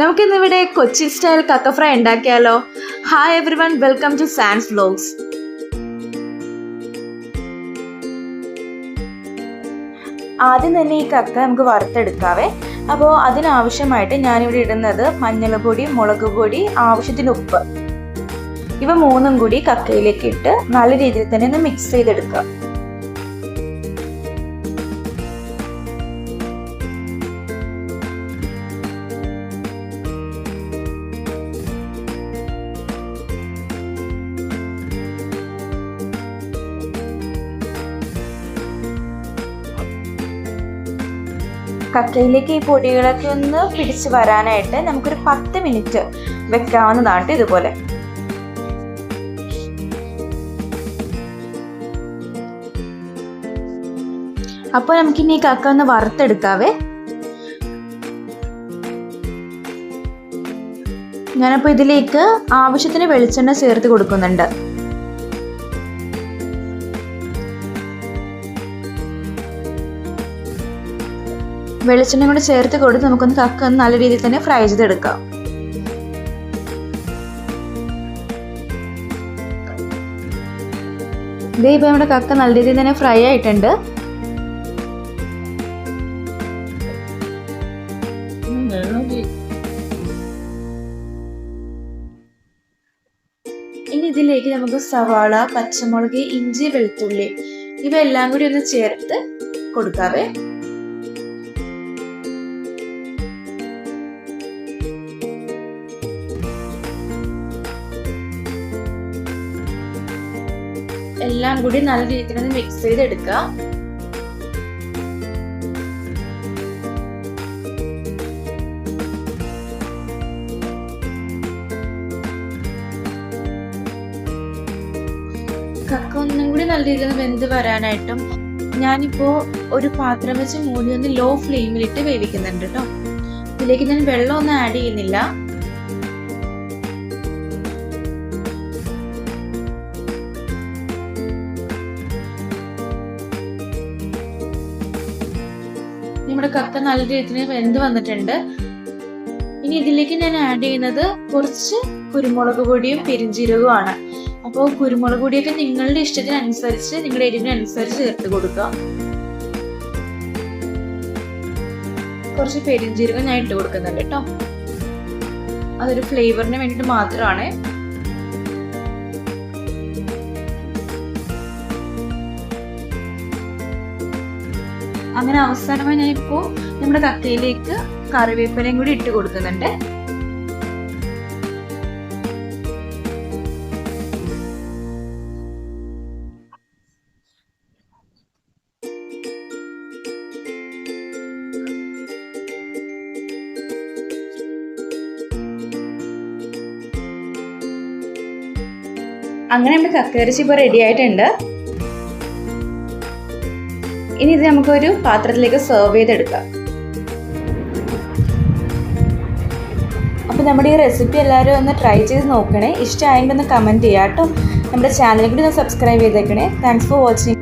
നമുക്കിന്നിവിടെ Kochi style കക്ക fry ഉണ്ടാക്കിയാലോ? Hi everyone welcome to Sans vlogs ആദ്യം തന്നെ ഈ കക്ക നമുക്ക് വറുത്തെടുക്കാവേ. അപ്പോൾ അതിനാവശ്യമായിട്ട് ഞാനിവിടെ ഇടുന്നത് മഞ്ഞൾപ്പൊടി മുളക് പൊടി ആവശ്യത്തിന് ഉപ്പ്. ഇവ മൂന്നും കൂടി കക്കയിലേക്ക് ഇട്ട് നല്ല രീതിയിൽ തന്നെ ഒന്ന് മിക്സ് ചെയ്തെടുക്കുക. കക്കയിലേക്ക് ഈ പൊടികളൊക്കെ ഒന്ന് പിടിച്ച് വരാനായിട്ട് നമുക്കൊരു പത്ത് മിനിറ്റ് വെക്കാവുന്നതാണ് ഇതുപോലെ. അപ്പോൾ നമുക്കിനി കക്ക ഒന്ന് വറുത്തെടുക്കാവേ. ഞാനപ്പോൾ ഇതിലേക്ക് ആവശ്യത്തിന് വെളിച്ചെണ്ണ ചേർത്ത് കൊടുക്കുന്നുണ്ട്. വെളിച്ചെണ്ണ കൂടെ ചേർത്ത് കൊടുത്ത് നമുക്കൊന്ന് കക്ക ഒന്ന് നല്ല രീതിയിൽ തന്നെ ഫ്രൈ ചെയ്തെടുക്കാം. ഇതേ ഇപ്പോൾ നമ്മുടെ കക്ക നല്ല രീതിയിൽ തന്നെ ഫ്രൈ ആയിട്ടുണ്ട്. ഇനി ഇതിലേക്ക് നമുക്ക് സവാള പച്ചമുളക് ഇഞ്ചി വെളുത്തുള്ളി ഇവയെല്ലാം കൂടി ഒന്ന് ചേർത്ത് കൊടുക്കാവേ. എല്ലാം കൂടി നല്ല രീതിയിൽ ഒന്ന് മിക്സ് ചെയ്തെടുക്കുക. കക്ക ഒന്നും കൂടി നല്ല രീതിയിൽ വെന്ത് വരാനായിട്ടും ഞാനിപ്പോ ഒരു പാത്രം വെച്ച് മൂടി ഒന്ന് ലോ ഫ്ലെയിമിലിട്ട് വേവിക്കുന്നുണ്ട് കേട്ടോ ഇതിലേക്ക് ഞാൻ വെള്ളം ഒന്നും ആഡ് ചെയ്യുന്നില്ല. നമ്മുടെ കക്ക നല്ല രീതിയിൽ വെന്ത് വന്നിട്ടുണ്ട്. ഇനി ഇതിലേക്ക് ഞാൻ ആഡ് ചെയ്യുന്നത് കുറച്ച് കുരുമുളക് പൊടിയും പെരിഞ്ചീരകവുമാണ്. അപ്പോൾ കുരുമുളക് പൊടിയൊക്കെ നിങ്ങളുടെ ഇഷ്ടത്തിനനുസരിച്ച് നിങ്ങളുടെ എരിവിനനുസരിച്ച് ചേർത്ത് കൊടുക്കുക കുറച്ച് പെരിഞ്ചീരകം ഞാൻ ഇട്ട് കൊടുക്കുന്നുണ്ട് കേട്ടോ. അതൊരു ഫ്ലേവറിന് വേണ്ടിയിട്ട് മാത്രമാണ്. അങ്ങനെ അവസാനമായി ഞാൻ ഇപ്പോൾ നമ്മുടെ കക്കയിലേക്ക് കറിവേപ്പിലയും കൂടി ഇട്ട് കൊടുക്കുന്നുണ്ട്. അങ്ങനെ നമ്മുടെ കക്കയിറച്ചി ഇപ്പോൾ റെഡി ആയിട്ടുണ്ട്. ഇനി ഇത് നമുക്കൊരു പാത്രത്തിലേക്ക് സെർവ് ചെയ്തെടുക്കാം. അപ്പോൾ നമ്മുടെ ഈ റെസിപ്പി എല്ലാവരും ഒന്ന് ട്രൈ ചെയ്ത് നോക്കണേ. ഇഷ്ടമായെങ്കിൽ ഒന്ന് കമന്റ് ചെയ്യാം കേട്ടോ നമ്മുടെ ചാനലിൽ കൂടി ഒന്ന് സബ്സ്ക്രൈബ് ചെയ്തേക്കണേ. Thanks for watching